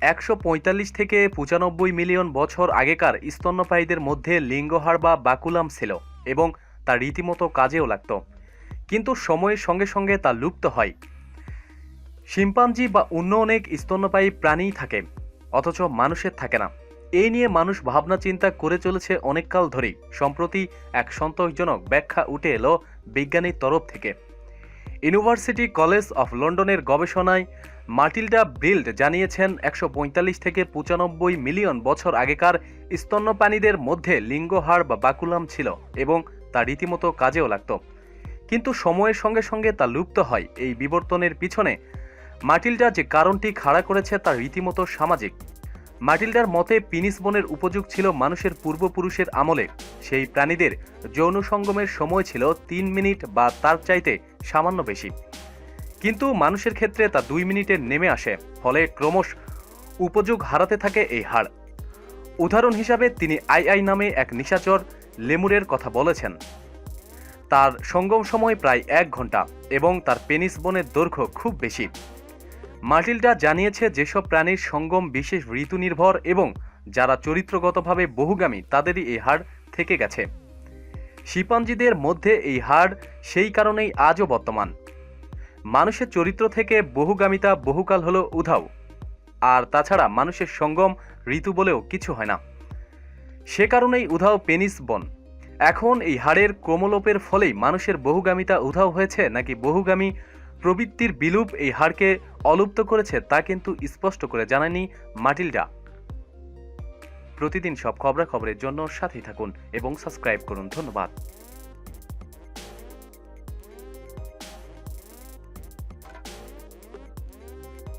একশো পঁয়তাল্লিশ থেকে পঁচানব্বই মিলিয়ন বছর আগেকার স্তন্যপায়ীদের মধ্যে লিঙ্গহার বা বাকুলাম ছিল এবং তা রীতিমতো কাজেও লাগত। কিন্তু সময়ের সঙ্গে সঙ্গে তা লুপ্ত হয়। শিম্পাঞ্জি বা অন্য অনেক স্তন্যপায়ী প্রাণীই থাকে, অথচ মানুষের থাকে না। এই নিয়ে মানুষ ভাবনা চিন্তা করে চলেছে অনেককাল ধরেই, সম্প্রতি এক সন্তোষজনক ব্যাখ্যা উঠে এলো বিজ্ঞানীর তরফ থেকে। ইউনিভার্সিটি কলেজ অফ লন্ডনের গবেষণায় মার্টিল্ডা ব্রিল্ড জানিয়েছেন একশো পঁয়তাল্লিশ থেকে পঁচানব্বই মিলিয়ন বছর আগেকার স্তন্যপাণীদের মধ্যে লিঙ্গহার বা বাকুলাম ছিল এবং তা রীতিমতো কাজেও লাগত। কিন্তু সময়ের সঙ্গে সঙ্গে তা লুপ্ত হয় এই বিবর্তনের পিছনে। মার্টিল্ডা যে কারণটি খাড়া করেছে তা রীতিমতো সামাজিক। মার্টিল্ডার মতে পিনিস বনের উপযোগ ছিল মানুষের পূর্বপুরুষের আমলে। সেই প্রাণীদের যৌন সঙ্গমের সময় ছিল তিন মিনিট বা তার চাইতে সামান্য বেশি। কিন্তু মানুষের ক্ষেত্রে তা দুই মিনিটে নেমে আসে, ফলে ক্রমশ উপযোগ হারাতে থাকে এই হাড় উদাহরণ হিসাবে তিনি আই আই নামে এক নিশাচর লেমুরের কথা বলেছেন। তার সঙ্গম সময় প্রায় এক ঘণ্টা এবং তার পেনিস বনের দৈর্ঘ্য খুব বেশি। মার্টিলটা জানিয়েছে যেসব প্রাণীর সঙ্গম বিশেষ ঋতু নির্ভর এবং যারা চরিত্রগতভাবে বহুগামী, তাদেরই এই হাড় থেকে গেছে। শিপাঞ্জিদের মধ্যে এই হাড় সেই কারণেই আজও বর্তমান। মানুষের চরিত্র থেকে বহুগামিতা বহুকাল হলো উধাও। আর তাছাড়া মানুষের সঙ্গম ঋতু বলেও কিছু হয় না। সে কারণেই উধাও পেনিস বন। এখন এই হাড়ের ক্রমলোপের ফলেই মানুষের বহুগামিতা উধাও হয়েছে নাকি বহুগামী প্রবৃত্তির বিলুপ এই হাড়কে অলুপ্ত করেছে তা কিন্তু স্পষ্ট করে জানায়নি মাটিলডা। প্রতিদিন সব খবরাখবরের জন্য সাথেই থাকুন এবং সাবস্ক্রাইব করুন। ধন্যবাদ।